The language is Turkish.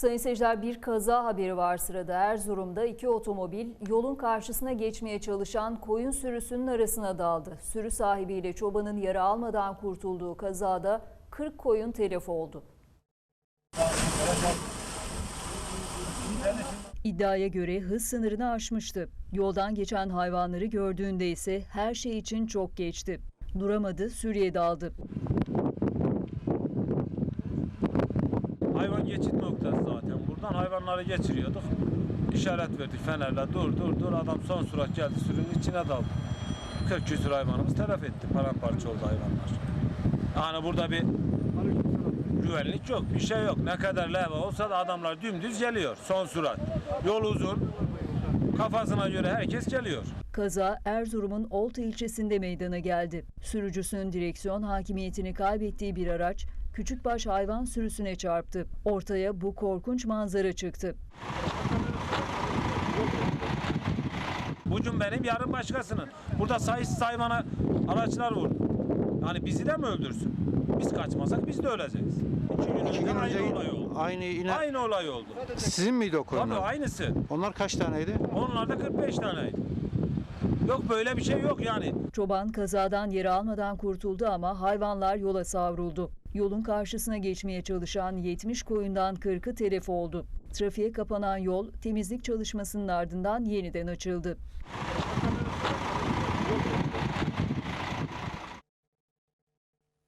Sayın seyirciler bir kaza haberi var sırada. Erzurum'da iki otomobil yolun karşısına geçmeye çalışan koyun sürüsünün arasına daldı. Sürü sahibiyle çobanın yara almadan kurtulduğu kazada 40 koyun telef oldu. İddiaya göre hız sınırını aşmıştı. Yoldan geçen hayvanları gördüğünde ise her şey için çok geçti. Duramadı, sürüye daldı. Hayvan geçit noktası zaten. Buradan hayvanları geçiriyorduk. İşaret verdik fenerle dur dur dur. Adam son sürat geldi sürünün içine daldı. 40 küsur hayvanımız telef etti. Paramparça oldu hayvanlar. Yani burada bir güvenlik yok. Bir şey yok. Ne kadar leva olsa da adamlar dümdüz geliyor. Son sürat. Yol uzun. Kafasına göre herkes geliyor. Kaza Erzurum'un Olta ilçesinde meydana geldi. Sürücüsünün direksiyon hakimiyetini kaybettiği bir araç küçükbaş hayvan sürüsüne çarptı. Ortaya bu korkunç manzara çıktı. Bugün benim yarın başkasının. Burada sayısız hayvana araçlar vurdu. Yani bizi de mi öldürsün? Biz kaçmasak biz de öleceğiz. İki gün İki önce gün aynı önce olay oldu. aynı yine Aynı olay oldu. sizin miydi o Tabii koyunlar? aynısı. Onlar kaç taneydi? Onlarda 45 taneydi. Yok böyle bir şey yok yani. Çoban kazadan yara almadan kurtuldu ama hayvanlar yola savruldu. Yolun karşısına geçmeye çalışan 70 koyundan 40'ı telef oldu. Trafiğe kapanan yol temizlik çalışmasının ardından yeniden açıldı.